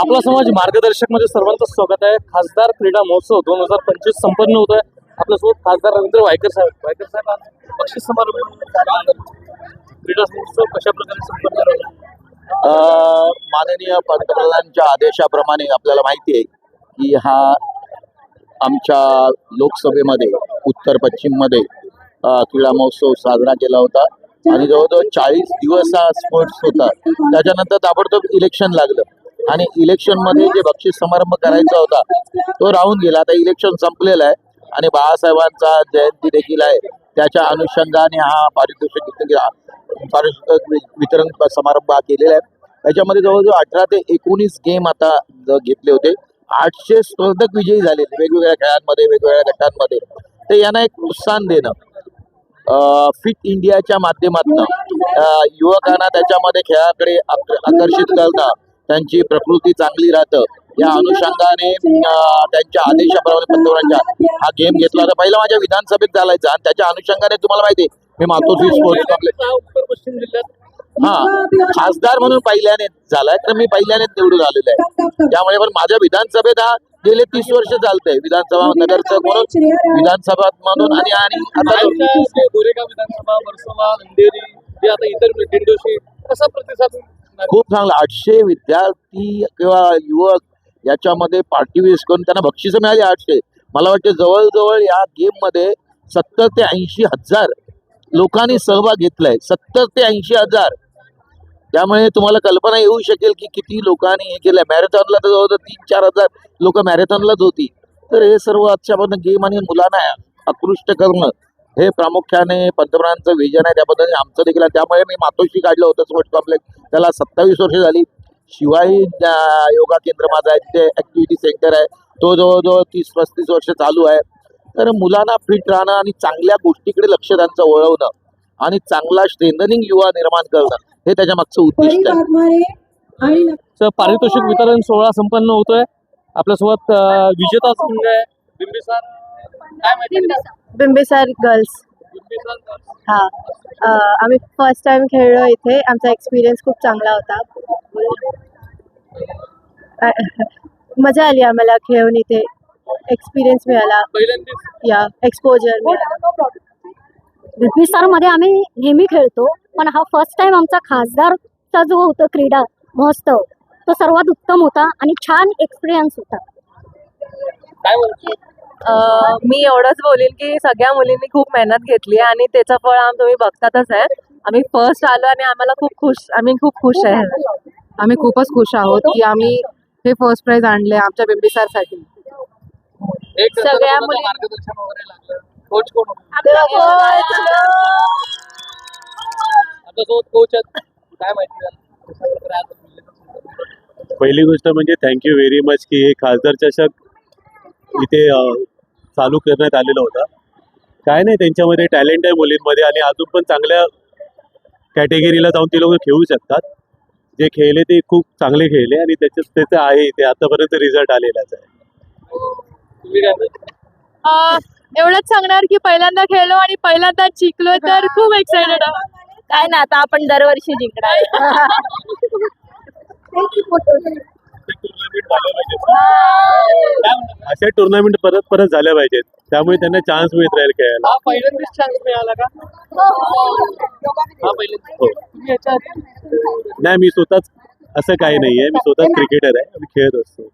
आपला समाज मार्गदर्शकमध्ये सर्वांचं स्वागत आहे. खासदार क्रीडा महोत्सव दोन हजार पंचवीस संपन्न होत आहे आपल्यासोबत खासदार रवींद्र वायकर साहेब. वायकर साहेब आज बक्षीस समारोह क्रीडा महोत्सव कशा प्रकारे संपन्न झाला? माननीय पंतप्रधानांच्या आदेशाप्रमाणे आपल्याला माहिती आहे की हा आमच्या लोकसभेमध्ये उत्तर पश्चिममध्ये क्रीडा महोत्सव साजरा केला होता. आणि जवळजवळ चाळीस दिवस हा स्पोर्ट्स होता. त्याच्यानंतर ताबडतोब इलेक्शन लागलं. आणि इलेक्शनमध्ये जे बक्षीस समारंभ करायचा होता तो राहून गेला. आता इलेक्शन संपलेलं आहे आणि बाळासाहेबांचा जयंती देखील आहे. त्याच्या अनुषंगाने हा पारितोषिक पारितोषिक वितरण समारंभ हा केलेला आहे. त्याच्यामध्ये जवळजवळ अठरा ते एकोणीस गेम आता घेतले होते. आठशे स्पर्धक विजयी झाले वेगवेगळ्या खेळांमध्ये वेगवेगळ्या गटांमध्ये. तर यांना एक प्रोत्साहन देणं फिट इंडियाच्या माध्यमातून युवकांना त्याच्यामध्ये खेळाकडे आकर्षित करणं त्यांची प्रकृती चांगली राहतं. या अनुषंगाने त्यांच्या आदेशाप्रमाणे पंतप्रधानांच्या हा गेम घेतला. होता पहिला माझ्या विधानसभेत चालायचा आणि त्याच्या अनुषंगाने तुम्हाला माहिती मी मातोश्री स्पोर्ट्स हा उत्तर पश्चिम जिल्ह्यात. हा खासदार म्हणून पहिल्याने झालाय तर मी पहिल्यानेच निवडून आलेलो आहे. त्यामुळे पण माझ्या विधानसभेत हा गेले तीस वर्ष चालतंय विधानसभा नगरसेवक म्हणून विधानसभा म्हणून आणि आणि आता गोरेगाव विधानसभा वर्सोवा अंधेरी जे आता इतर दिंडोशी कसा प्रतिसाद? खूप चांगलं. आठशे विद्यार्थी किंवा युवक याच्यामध्ये पार्टिसिपेट करून त्यांना बक्षिसं मिळाली आठशे. मला वाटते जवळजवळ या गेममध्ये सत्तर ते ऐंशी हजार लोकांनी सहभाग घेतलाय. सत्तर ते ऐंशी हजार. त्यामुळे तुम्हाला कल्पना येऊ शकेल की किती लोकांनी हे केलंय. मॅरेथॉनला तर जवळजवळ तीन चार हजार लोक मॅरेथॉनलाच होती. तर हे सर्व आजच्यापर्यंत गेम आणि मुलांना आकृष्ट करणं हे प्रामुख्याने पंतप्रधानांचं विजन आहे त्या पद्धतीने आमचं देखील आहे. त्यामुळे मी मातोश्री काढलं होतं स्पोर्ट्स कॉम्प्लेक्स त्याला सत्तावीस वर्ष झाली. शिवाई अं, योगा केंद्र माझं आहे. तिथे ऍक्टिव्हिटी सेंटर आहे. तो जवळजवळ तीस पस्तीस वर्ष चालू आहे. तर मुलांना फिट राहणं आणि चांगल्या गोष्टीकडे लक्ष त्यांचं वळवणं आणि चांगला स्ट्रेंथनिंग युवा निर्माण करणं हे त्याच्या मागचं उद्दिष्ट आहे. पारितोषिक वितरण सोहळा संपन्न होतोय. आपल्यासोबत विजेता संघ आहे. बिंबिसार बिंबिसार गर्ल्स. हा. आम्ही फर्स्ट टाइम खेळलो इथे. आमचा एक्सपिरियन्स खूप चांगला होता. मजा आली आम्हाला खेळून इथे. एक्सपिरियन्स मिळाला. या एक्सपोजर मिळाला. मध्ये आम्ही नेहमी खेळतो पण हा फर्स्ट टाइम आमचा खासदारचा जो होता क्रीडा महोत्सव तो सर्वात उत्तम होता आणि छान एक्सपिरियन्स होता. काय म्हणतो? अं, मी एवढंच बोलेल की सगळ्या मुलींनी खूप मेहनत घेतली आहे आणि त्याचं फळ आम तुम्ही बघतातच आहे. आम्ही फर्स्ट आलो आणि आम्हाला खूप खुश आम्ही खूप खुश आहे. आम्ही खूपच खुश आहोत की आम्ही हे फर्स्ट प्राइज आणले आमच्या बिंबिसारसाठी सगळ्या मुली-? पहिली गोष्ट म्हणजे थँक्यू व्हेरी मच की हे खासदार चषक इथे चालू करण्यात आलेलं होतं. काय नाही त्यांच्यामध्ये टॅलेंट आहे मुलींमध्ये आणि अजून पण चांगल्या कॅटेगरीला जाऊन ते लोक खेळू शकतात. जे खेळले ते खूप चांगले खेळले आणि त्याच्यात त्याचं आहे ते आतापर्यंत रिझल्ट आलेलाच आहे? एवढंच सांगणार की पहिल्यांदा खेळलो आणि पहिल्यांदा जिंकलो तर खूप एक्साइटेड काय ना आता आपण दरवर्षी जिंकणार. अशा टुर्नामेंट परत परत झाल्या पाहिजेत. त्यामुळे त्यांना चान्स मिळत राहील खेळायला. हा पहिल्यांदाच चान्स मिळाला का? हा पहिल्यांदा हो. तुम्ही याच्या आधी नाही मी स्वतःच असं काही नाही आहे मी स्वतःच क्रिकेटर आहे. मी खेळत असतो.